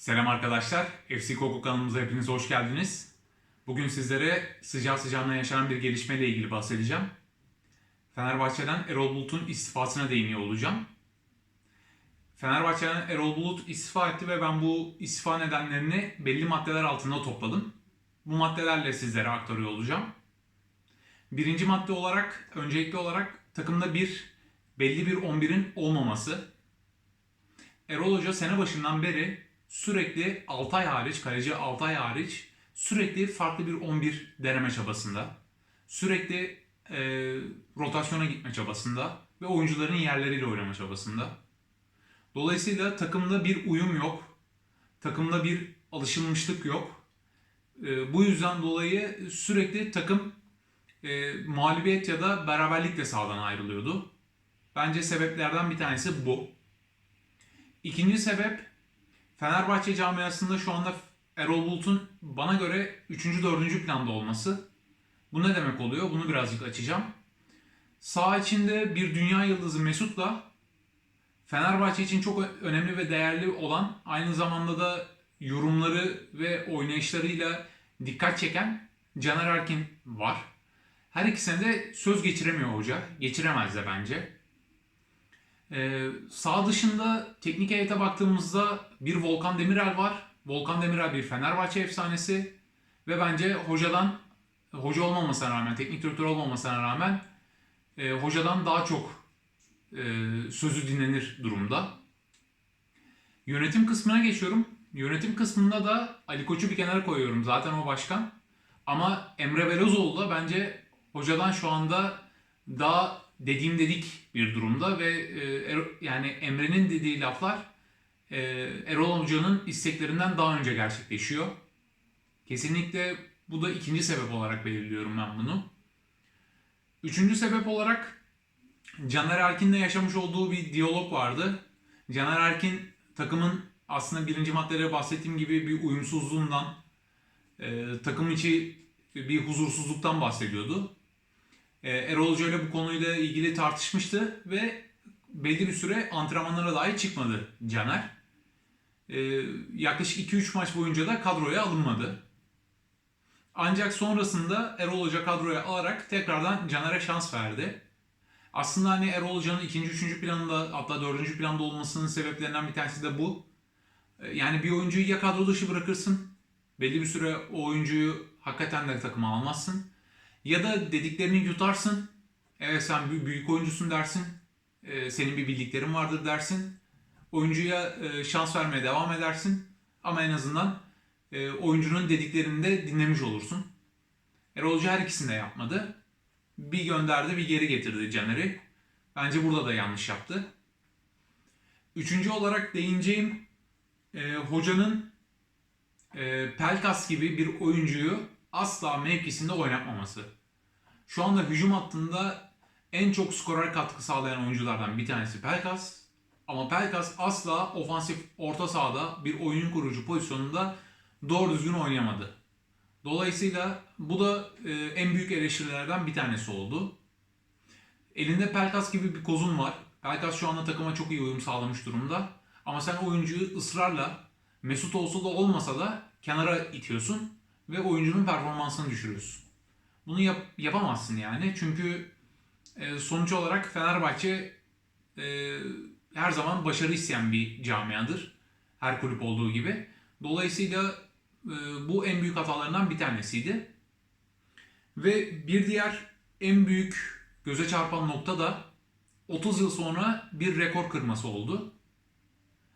Selam arkadaşlar. FC Koku kanalımıza hepiniz hoş geldiniz. Bugün sizlere sıcağı sıcağına yaşanan bir gelişmeyle ilgili bahsedeceğim. Fenerbahçe'den Erol Bulut'un istifasına değiniyor olacağım. Fenerbahçe'den Erol Bulut istifa etti ve ben bu istifa nedenlerini belli maddeler altında topladım. Bu maddelerle sizlere aktarıyor olacağım. Birinci madde olarak, öncelikli olarak takımda bir belli bir 11'in olmaması. Erol Hoca sene başından beri sürekli Altay hariç, kaleci Altay hariç sürekli farklı bir 11 deneme çabasında. Sürekli e, rotasyona gitme çabasında ve oyuncuların yerleriyle oynama çabasında. Dolayısıyla takımda bir uyum yok. Takımda bir alışılmışlık yok. E, bu yüzden dolayı sürekli takım e, mağlubiyet ya da beraberlikle sahadan ayrılıyordu. Bence sebeplerden bir tanesi bu. İkinci sebep Fenerbahçe camiasında şu anda Erol Bulut'un bana göre 3. 4. planda olması. Bu ne demek oluyor? Bunu birazcık açacağım. Sağ içinde bir dünya yıldızı Mesut'la Fenerbahçe için çok önemli ve değerli olan aynı zamanda da yorumları ve oynayışlarıyla dikkat çeken Caner Erkin var. Her ikisine de söz geçiremiyor hoca. Geçiremez de bence. Ee, sağ dışında teknik heyete baktığımızda bir Volkan Demirel var. Volkan Demirel bir Fenerbahçe efsanesi ve bence hocadan hoca olmamasına rağmen, teknik direktör olmamasına rağmen e, hocadan daha çok e, sözü dinlenir durumda. Yönetim kısmına geçiyorum. Yönetim kısmında da Ali Koç'u bir kenara koyuyorum. Zaten o başkan. Ama Emre Belözoğlu da bence hocadan şu anda daha dediğim dedik bir durumda ve e, yani Emre'nin dediği laflar e, Erol Hoca'nın isteklerinden daha önce gerçekleşiyor. Kesinlikle bu da ikinci sebep olarak belirliyorum ben bunu. Üçüncü sebep olarak Caner Erkin'le yaşamış olduğu bir diyalog vardı. Caner Erkin takımın aslında birinci maddede bahsettiğim gibi bir uyumsuzluğundan, e, takım içi bir huzursuzluktan bahsediyordu. E, Erol Hoca ile bu konuyla ilgili tartışmıştı ve belli bir süre antrenmanlara dahi çıkmadı Caner. E, yaklaşık 2-3 maç boyunca da kadroya alınmadı. Ancak sonrasında Erol Hoca kadroya alarak tekrardan Caner'e şans verdi. Aslında hani Erol Hoca'nın ikinci, üçüncü planında hatta dördüncü planda olmasının sebeplerinden bir tanesi de bu. E, Yani bir oyuncuyu ya kadro dışı bırakırsın, belli bir süre o oyuncuyu hakikaten de takıma almazsın. Ya da dediklerini yutarsın. Evet sen büyük, oyuncusun dersin. Ee, senin bir bildiklerin vardır dersin. Oyuncuya e, şans vermeye devam edersin. Ama en azından e, oyuncunun dediklerini de dinlemiş olursun. Erol Hoca her ikisini de yapmadı. Bir gönderdi bir geri getirdi Caner'i. Bence burada da yanlış yaptı. Üçüncü olarak değineceğim e, hocanın e, Pelkas gibi bir oyuncuyu asla mevkisinde oynatmaması. Şu anda hücum hattında en çok skorer katkı sağlayan oyunculardan bir tanesi Pelkas. Ama Pelkas asla ofansif orta sahada bir oyun kurucu pozisyonunda doğru düzgün oynayamadı. Dolayısıyla bu da e, en büyük eleştirilerden bir tanesi oldu. Elinde Pelkas gibi bir kozun var. Pelkas şu anda takıma çok iyi uyum sağlamış durumda. Ama sen oyuncuyu ısrarla Mesut olsa da olmasa da kenara itiyorsun ve oyuncunun performansını düşürüyorsun. Bunu yap- yapamazsın yani. Çünkü e, sonuç olarak Fenerbahçe e, her zaman başarı isteyen bir camiadır. Her kulüp olduğu gibi. Dolayısıyla e, bu en büyük hatalarından bir tanesiydi. Ve bir diğer en büyük göze çarpan nokta da 30 yıl sonra bir rekor kırması oldu.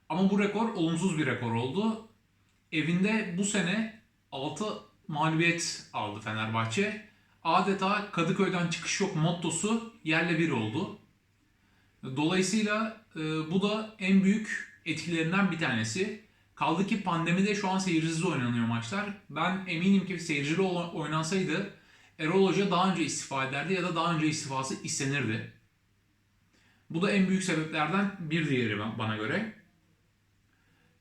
Ama bu rekor olumsuz bir rekor oldu. Evinde bu sene 6 mağlubiyet aldı Fenerbahçe. Adeta Kadıköy'den çıkış yok mottosu yerle bir oldu. Dolayısıyla e, bu da en büyük etkilerinden bir tanesi. Kaldı ki pandemide şu an seyircisiz oynanıyor maçlar. Ben eminim ki seyircili oynansaydı Erol Hoca daha önce istifa ederdi ya da daha önce istifası istenirdi. Bu da en büyük sebeplerden bir diğeri ba- bana göre.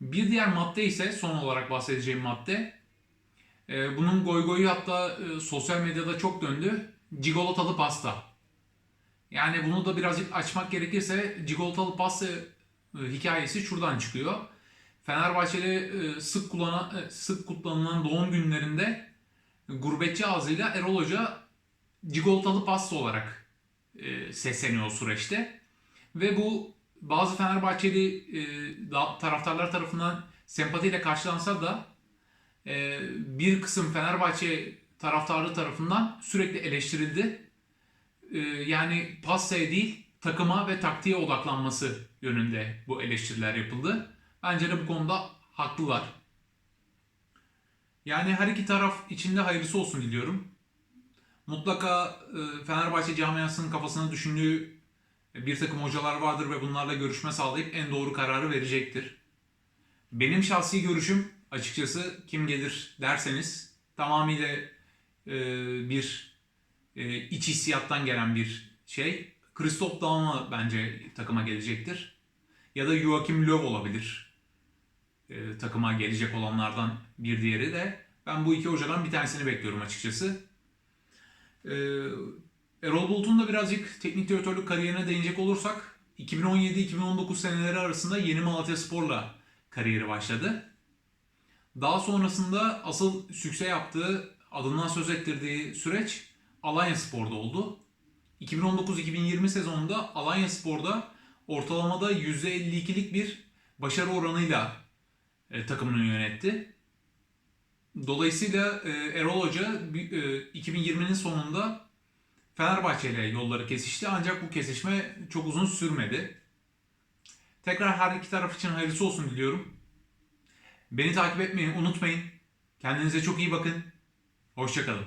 Bir diğer madde ise son olarak bahsedeceğim madde. Ee, bunun goy goyu hatta e, sosyal medyada çok döndü. Cigolatalı pasta. Yani bunu da birazcık açmak gerekirse cigolatalı pasta e, hikayesi şuradan çıkıyor. Fenerbahçe'de e, sık kullanan e, sık kutlanılan doğum günlerinde gurbetçi ağzıyla Erol Hoca Cigoltalı pasta olarak e, sesleniyor o süreçte. Ve bu bazı Fenerbahçeli e, taraftarlar tarafından sempatiyle karşılansa da e, bir kısım Fenerbahçe taraftarı tarafından sürekli eleştirildi. E, yani pastaya değil takıma ve taktiğe odaklanması yönünde bu eleştiriler yapıldı. Bence de bu konuda haklılar. Yani her iki taraf içinde hayırlısı olsun diliyorum. Mutlaka e, Fenerbahçe camiasının kafasına düşündüğü bir takım hocalar vardır ve bunlarla görüşme sağlayıp en doğru kararı verecektir. Benim şahsi görüşüm açıkçası kim gelir derseniz tamamıyla e, bir e, iç hissiyattan gelen bir şey. Christoph Daum'a bence takıma gelecektir. Ya da Joachim Löw olabilir. E, takıma gelecek olanlardan bir diğeri de. Ben bu iki hocadan bir tanesini bekliyorum açıkçası. E, Erol Bulut'un da birazcık teknik direktörlük kariyerine değinecek olursak 2017-2019 seneleri arasında Yeni Malatya Spor'la kariyeri başladı. Daha sonrasında asıl sükse yaptığı, adından söz ettirdiği süreç Alanya Spor'da oldu. 2019-2020 sezonunda Alanya Spor'da ortalamada %52'lik bir başarı oranıyla e, takımını yönetti. Dolayısıyla e, Erol Hoca e, 2020'nin sonunda Fenerbahçe ile yolları kesişti ancak bu kesişme çok uzun sürmedi. Tekrar her iki taraf için hayırlısı olsun diliyorum. Beni takip etmeyi unutmayın. Kendinize çok iyi bakın. Hoşçakalın.